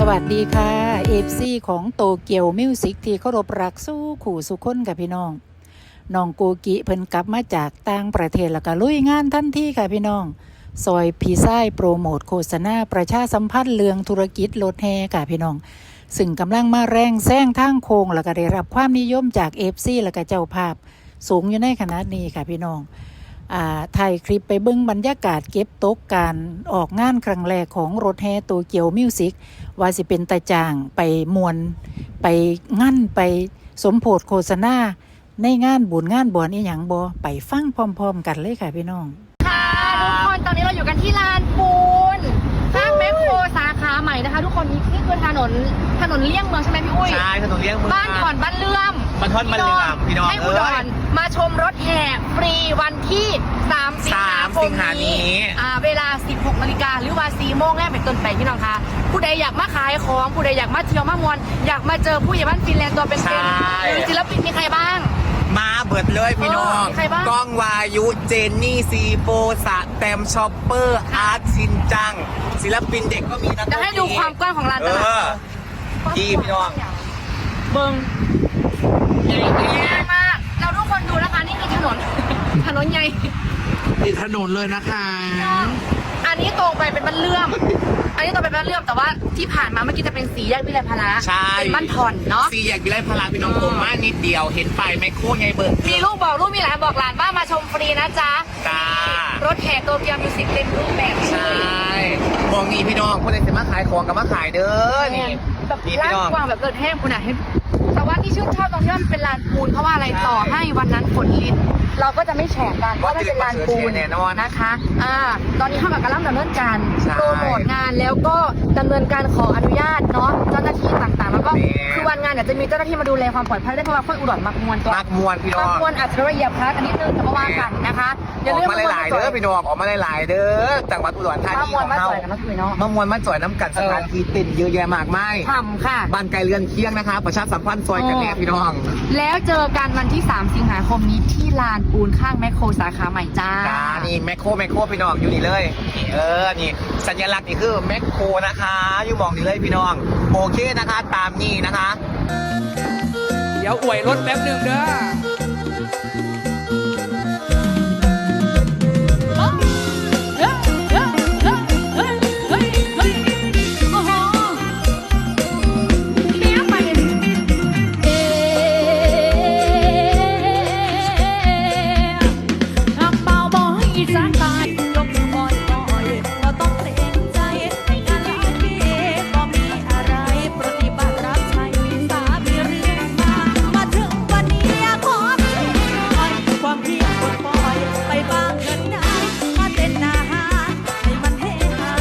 สวัสดีค่ะเอฟซีของโตเกียวมิวสิกที่เคารพรักสู้ขู่สุขคนกับพี่น้องน้องโกกิเพิ่นกลับมาจากต่างประเทศแล้วก็ลุยงานทันทีค่ะพี่น้อง ซอยพีไซายโปรโมทโฆษณาประชาสัมพันธ์เรื่องธุรกิจรถแฮค่ะพี่น้อง ซึ่งกำลังมาแรงแซงทางโค้งแล้วก็ได้รับความนิยมจากเอฟซีแล้วก็เจ้าภาพ สูงอยู่ในขนาดนี้ค่ะพี่น้อง ถ่ายคลิปไปเบิ้งบรรยากาศเก็บตกการออกงานครั้งแรกของรถแฮโตเกียวมิวสิกว่าสิเป็นตาจางไปมวน ไปงั้นไปสมโพธโฆษณา ในงานบุญงานบอนอีหยังบอไปฟังพร้อม ๆ กันเลยค่ะพี่น้อง ค่ะทุกคนตอนนี้เราอยู่กันที่ลานปูนข้างแมคโครสาขาใหม่นะคะ ทุกคนนี่นี่คือถนนถนนเลี่ยงเมืองใช่ไหมพี่อุ้ยใช่ถนนเลี่ยงเมืองบ้านก่อนบ้านเลื่อม บ้านท่อนบ้านเลื่อมพี่น้องให้อุดเอ้รยมาชมรถแห่ฟรีวันที่3สิงหาค3สิมงหานี้ นี้อ่าเวลา 16นาฬิกาหรือว่า4โมงแรกเป็นต้นไปพี่น้องคะผู้ใดอยากมาขายของผู้ใดอยากมาเที่ยวมามวนอยากมาเจอผู้ใหญ่บ้านฟินแลนด์ตัวเป็นใช่ๆหรือศิลปินมีใครบ้าง มาเบิดเลยพี่น้องเออมีใครบ้างก้องวายุเจนนี่ซีโฟสะแตมชอปเปอร์ อาร์ตชินจัง ศิลปินเด็กก็มีนะจะให้ดูความกว้างของลานเอตลาดอพี่พี่น้อง เบิง ใหญ่มาก เราทุกคนดูนะคะนี่คือถนน ถนนใหญ่ ติดถนนเลยนะคะ อันนี้ตรงไปเป็นบ้านเลื่อม อันนี้ตรงไปเป็นบ้านเลื่อมแต่ว่าที่ผ่านมาเมื่อกี้จะเป็นสีแยกวิไลพละใช่ เป็นบ้านผ่อนเนาะซีอยากวิไลพลาพี่น้องผมมานิดเดียว เห็นไปไมโครไงเบิร์มีลูกบอกลูกมีหลานบอกหลานว่ามาชมฟรีนะจ๊ะจ้ารถแห่โตเกียวมิวสิกเต็มรูปแบบใช่มองนี่พี่น้องคนไหนจะมาขายของกับมาขายเด้อนี่แบบนี่ลาพี่ดน้องกว้างแบบเกิดแห้งคุณอะเห็น ตรงที่ว่ามันเป็นลานปูนเพราะว่าอะไรต่อให้วันนั้นฝนลิน เราก็จะไม่แฉะกันเพราะมันเป็นลานปูนแน่นอนนะคะอ่าตอนนี้เข้ากับกำลังดำเนินการใช่โปรโมทงานแล้วก็ดำเนินการขออนุญาตเนาะเจ้าหน้าที่ต่างๆแล้วก็นี่คือวันงานเนี่ยจะมีเจ้าหน้าที่มาดูแลความปลอดภัยได้วยเพราะว่าค่อยอุดรมักมวลตัวมากมวนพี่น้มัอกงมวลอาจจะระเหยียบพระกันนิดนึงแต่ว่าว่ากันนะคะอย่าออลืกมมาหลายๆเด้อพี่น้องออกมาหลายๆเด้อจังหวัดอุดรธามานีมวขลองมาเราสวยกันนะคุยเนาะมามวลมาจ่อยน้ำกัดสถานที่ติดเยอะแยะมากมายทำค่ะบ้านไกลเรือนเคียงนะคะ ประชาสัมพันธ์ซอยกันแน่พี่น้อง แล้วเจอกันวันที่ 3 สิงหาคมนี้ที่ลานปูนข้างแมคโครสาขาใหม่จ้า จ้านี่แมคโครแมคโครพี่น้องอยู่นี่เลยนี่เออนี่สัญลักษณ์นี่คือแมคโครนะคะ อยู่มองนี่เลยพี่น้อง โอเคนะคะ ตามนี่นะคะ เดี๋ยวอวยรถแป๊บหนึ่งเด้อ ยกมือบ่อยไม่ต้องเกรงใจในการหลายปีบ่มีอะไรปฏิบัติรับใช้สามีเรื่อยมามาถึงวันนี้ขอเพียความเพีดปล่อยไปบ้างเถิดนายมาเต้นหน้าให้มันเฮฮา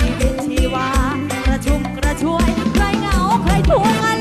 ชีวิตชีวากระชุ่มกระชวยใครเหงาใครทวง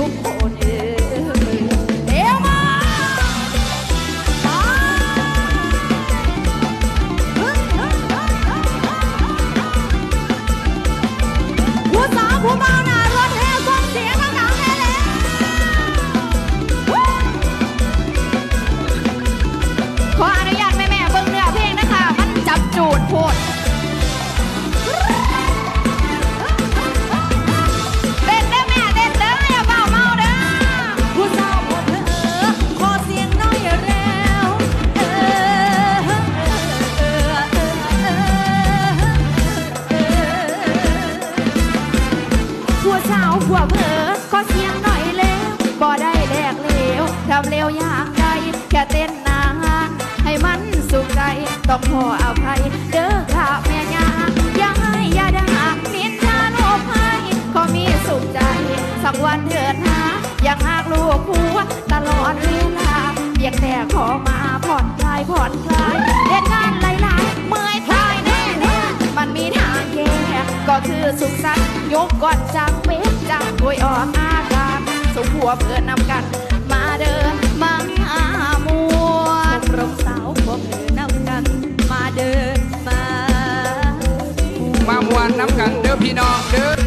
no. เผลอขอเสียงหน่อยแล้วบ่ได้แลกเร็วทำเร็วอย่างใดแค่เต้นนานให้มันสุขใจต้องขออภัยเด้อข้าแม่ยาอยังให้ยาดังนินทาโลภให้ก็มีสุขใจ สักวันเถิดหะอย่างหากลูกผัวตลอดเวลาเพียงแต่ขอมาผ่อนคลายผ่อนคลาย คือสุขสันต์ยกก่อนจากเวดจากโวยออกอากาศสุขหัวเพื่อนำกัน มาเดินมามวนรบสาวพวกเธอนำกัน มาเดินมามามวนนำกันเด้อพี่น้องเด้อ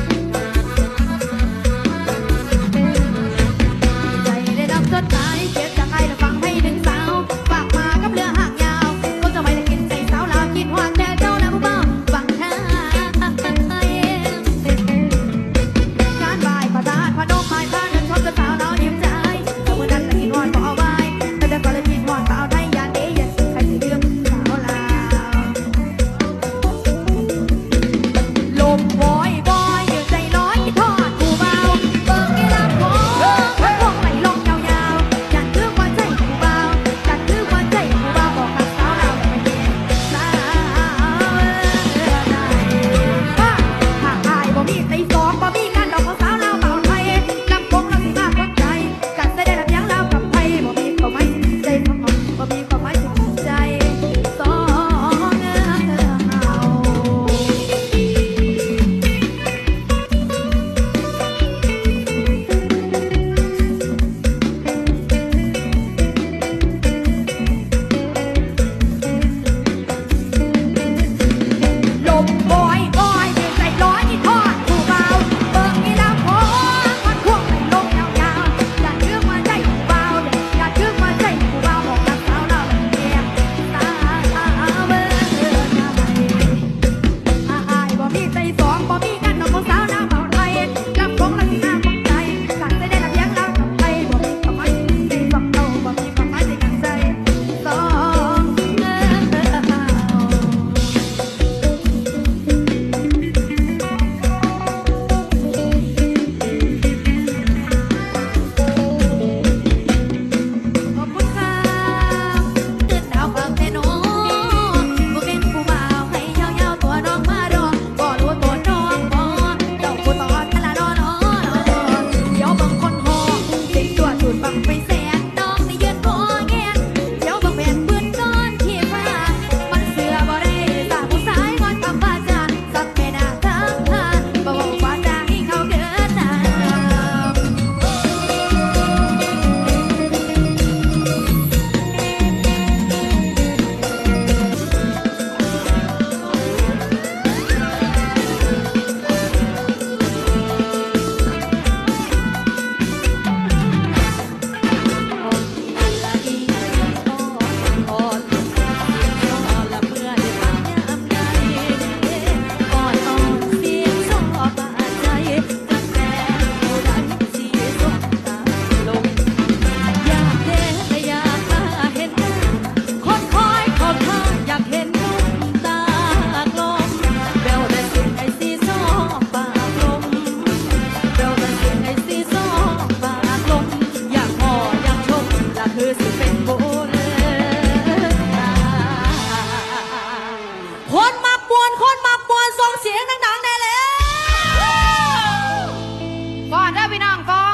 เด้อพี่น้องฟอ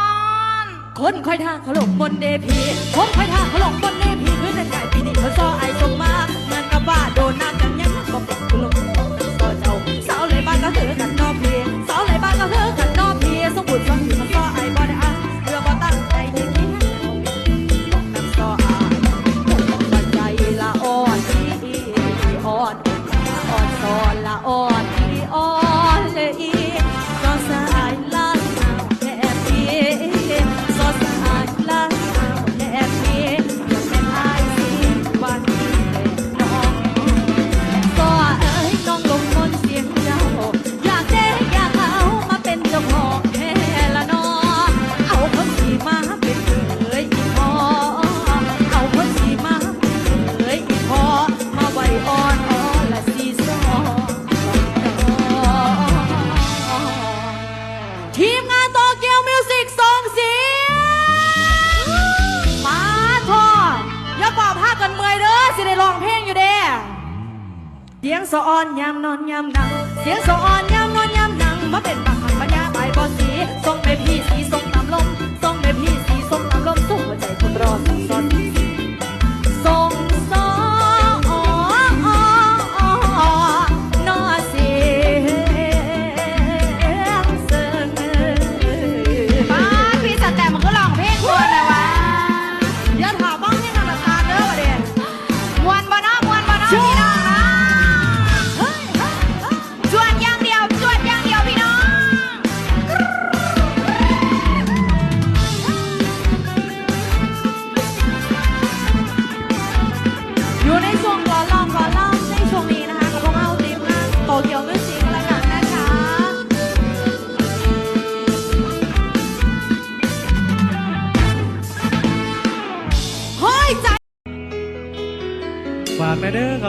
นคนคอยท่าเขาหลงบนเดพีคนคอยท่าเขาหลงบนเดพีเพื่อนเล่นไก่ปีนี้เขาซ้อไอส่มา องเพลงอยู่เด้เสียงสะออนยามนอนยามนั่งเสียงสะออนยามนอนยามนั่งมาเป็นบักคันปัญญาไปบอสีส่งไปพี่สีส่งตามลมส่งไปพี่สีส่งตามลมส่งหัวใจคนรอสอน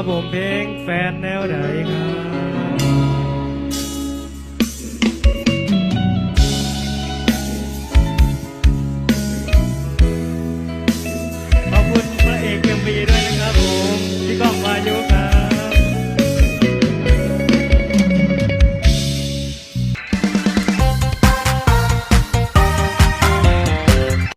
ครับผมเพลงแฟนแนวใดครับ